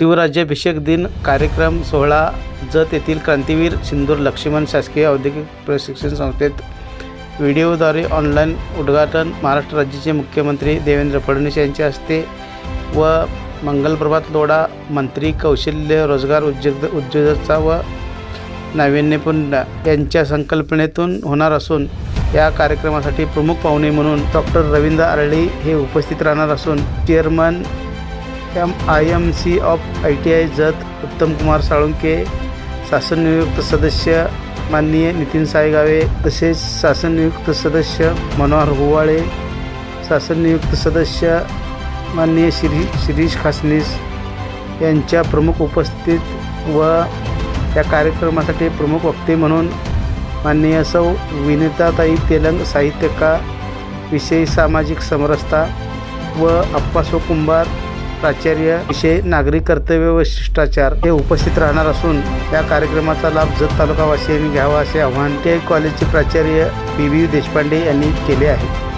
शिवराज्याभिषेक दिन कार्यक्रम सोहळा जत येथील क्रांतीवीर सिंदूर लक्ष्मण शासकीय औद्योगिक प्रशिक्षण संस्थेत व्हिडिओद्वारे ऑनलाईन उद्घाटन. महाराष्ट्र राज्याचे मुख्यमंत्री देवेंद्र फडणवीस यांच्या हस्ते व मंगलप्रभात लोढा मंत्री कौशल्य रोजगार उद्योग उद्योजकता व नाविन्यपूर्ण यांच्या संकल्पनेतून होणार असून या कार्यक्रमासाठी प्रमुख पाहुणे म्हणून डॉक्टर रवींद्र आरळी हे उपस्थित राहणार असून chairman M I M C of I T I Jath Uttam Kumar Salunkhe शासन नियुक्त सदस्य माननीय नितीन सायगावे तसेच शासन नियुक्त सदस्य मनोहर हुवाळे शासन नियुक्त सदस्य माननीय श्री शिरीष खासनीस यांच्या प्रमुख उपस्थित व या कार्यक्रमासाठी प्रमुख वक्ते म्हणून माननीय सौ विनिताताई तेलंग साहित्यका विषयी सामाजिक समरसता व अप्पासो कुंभार प्राचार्य विषय नागरिक कर्तव्य व शिष्टाचार हे उपस्थित राहणार असून या कार्यक्रमाचा लाभ जत तालुकावासियांनी घ्यावा असे आवाहन ते कॉलेजचे प्राचार्य पी व्ही देशपांडे यांनी केले आहे.